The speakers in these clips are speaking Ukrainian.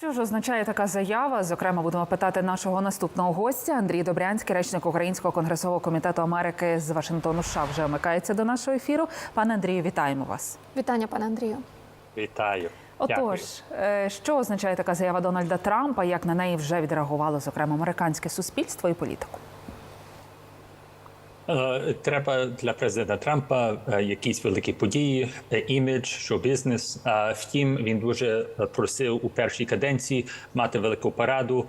Що ж означає така заява? Зокрема, будемо питати нашого наступного гостя Андрій Добрянський, речник Українського конгресового комітету Америки з Вашингтону. США вже вмикається до нашого ефіру. Пане Андрію, вітаємо вас. Вітання, пане Андрію. Вітаю. Отож, Дякую. що означає така заява Дональда Трампа? Як на неї вже відреагувало зокрема американське суспільство і політику? Е, Треба для президента Трампа е, якісь великі події, е, імідж, шоу-бізнес. А Втім, він дуже просив у першій каденції мати велику параду.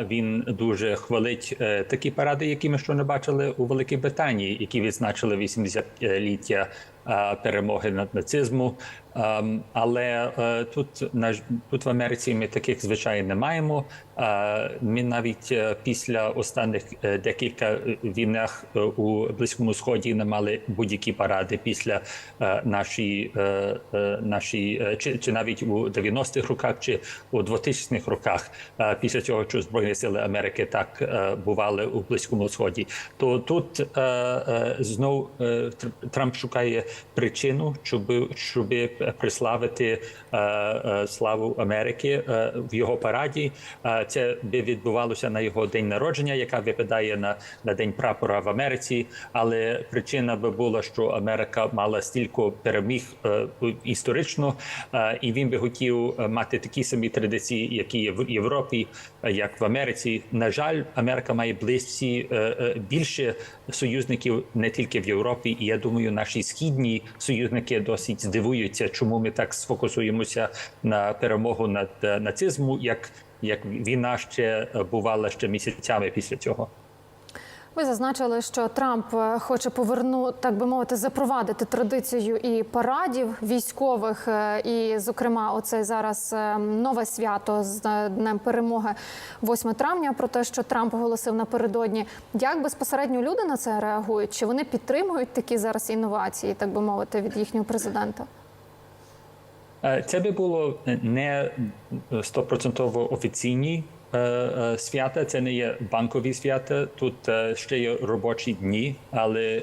Він дуже хвалить такі паради, які ми ще не бачили у Великій Британії, які відзначили 80-ліття е, перемоги над нацизму. Ем, Але е, тут на тут в Америці ми таких звичайно не маємо. Е, Ми навіть е, після останніх е, декілька е, війнах е, у близькому сході не мали будь-які паради після е, наші, е, е, наші е, чи, чи навіть у 90-х роках, чи у 2000-х роках, е, після цього, що збройні сили Америки так е, бували у близькому сході. То тут е, е, знов е, Тр- Трамп шукає причину, щоб щоб приславити е, е, славу Америки е, в його параді. Це би відбувалося на його день народження, яка випадає на, на день прапора в Америці. Але причина би була, що Америка мала стільки переміг історично, і він би хотів мати такі самі традиції, які є в Європі, як в Америці. На жаль, Америка має близькі більше союзників не тільки в Європі, і я думаю, наші східні союзники досить здивуються, чому ми так сфокусуємося на перемогу над е, нацизму, як, як війна ще е, бувала ще місяцями після цього. Ви зазначили, що Трамп е, хоче повернути, так би мовити, запровадити традицію і парадів військових, е, і, зокрема, оце зараз е, нове свято з днем перемоги 8 травня. Про те, що Трамп оголосив напередодні. Як безпосередньо люди на це реагують? Чи вони підтримують такі зараз інновації, так би мовити, від їхнього президента? Це би було не стопроцентово офіційні е, свята. Це не є банкові свята. Тут ще є робочі дні, але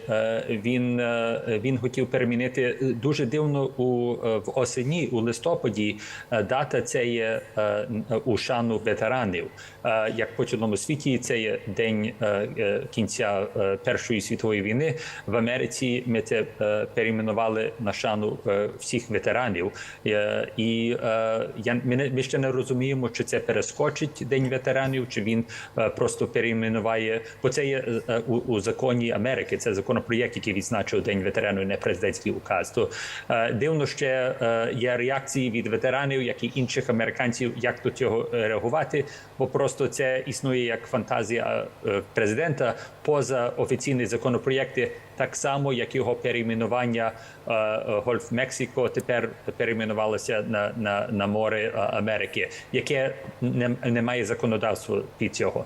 він, він хотів перемінити дуже дивно у в осені, у листопаді. Дата це є у шану ветеранів. Як по цілому світі, це є день кінця Першої світової війни. В Америці ми це перейменували на шану всіх ветеранів. І я ми ще не розуміємо, чи це перескочить день ветеранів, чи він е, просто перейменуває. Бо це є е, у, у законі Америки. Це законопроєкт, який відзначив день ветеранів, не президентський указ. То е, дивно ще є реакції від ветеранів, як і інших американців, як до цього реагувати. Бо просто це існує як фантазія президента поза офіційні законопроєкти, так само як його перейменування е, е, Гольф Мексико тепер перейменувалося на, на, на море е, Америки, яке не, не має законодавства під цього.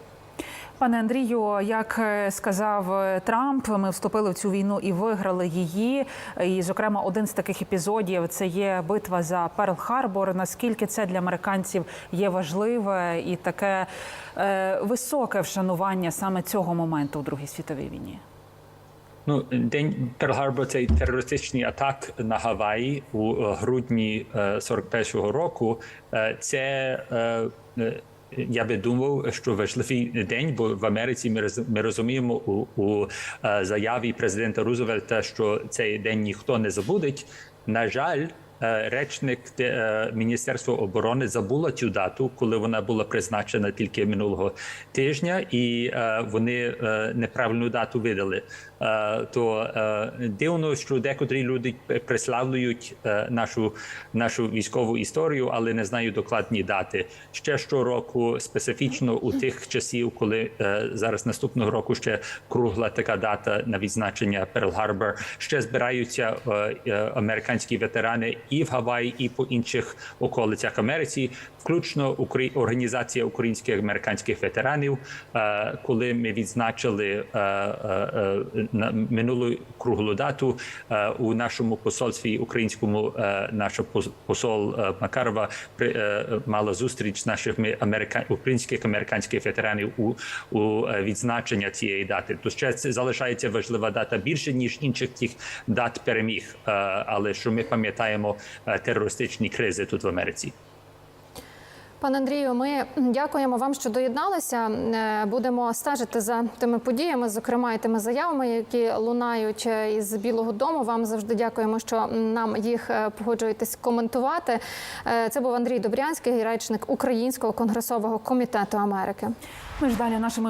Пане Андрію, як сказав Трамп, ми вступили в цю війну і виграли її. І, зокрема, один з таких епізодів це є битва за Перл-Харбор. Наскільки це для американців є важливе і таке е, високе вшанування саме цього моменту у Другій світовій війні? Ну, день Перл-Гарбор – це терористичний атак на Гаваї у е, грудні е, 41-го року. Е, Це е, е, я би думав, що важливий день, бо в Америці ми ми розуміємо у, у заяві президента Рузвельта, що цей день ніхто не забудеть. На жаль. Е, Речник е, Міністерства оборони забула цю дату, коли вона була призначена тільки минулого тижня, і е, вони неправильну дату видали. То дивно, що декотрі люди приславлюють нашу нашу військову історію, але не знають докладні дати. Ще щороку, специфічно у тих часів, коли зараз наступного року ще кругла така дата на відзначення Перл-Харбор, ще збираються американські ветерани і в Гаваї, і по інших околицях Америці, включно організація українських американських ветеранів. Е, Коли ми відзначили е, е, на минулу круглу дату у нашому посольстві українському, наш посол Макарова при- мала зустріч з нашими америка... українських американських ветеранів у, у відзначення цієї дати. То ще це залишається важлива дата більше ніж інших тих дат переміг. Але що ми пам'ятаємо терористичні кризи тут в Америці. Пане Андрію, ми дякуємо вам, що доєдналися. Е, Будемо стежити за тими подіями, зокрема і тими заявами, які лунають е, із Білого Дому. Вам завжди дякуємо, що нам їх е, погоджуєтесь коментувати. Е, Це був Андрій Добрянський, речник Українського конгресового комітету Америки. Ми ж далі нашими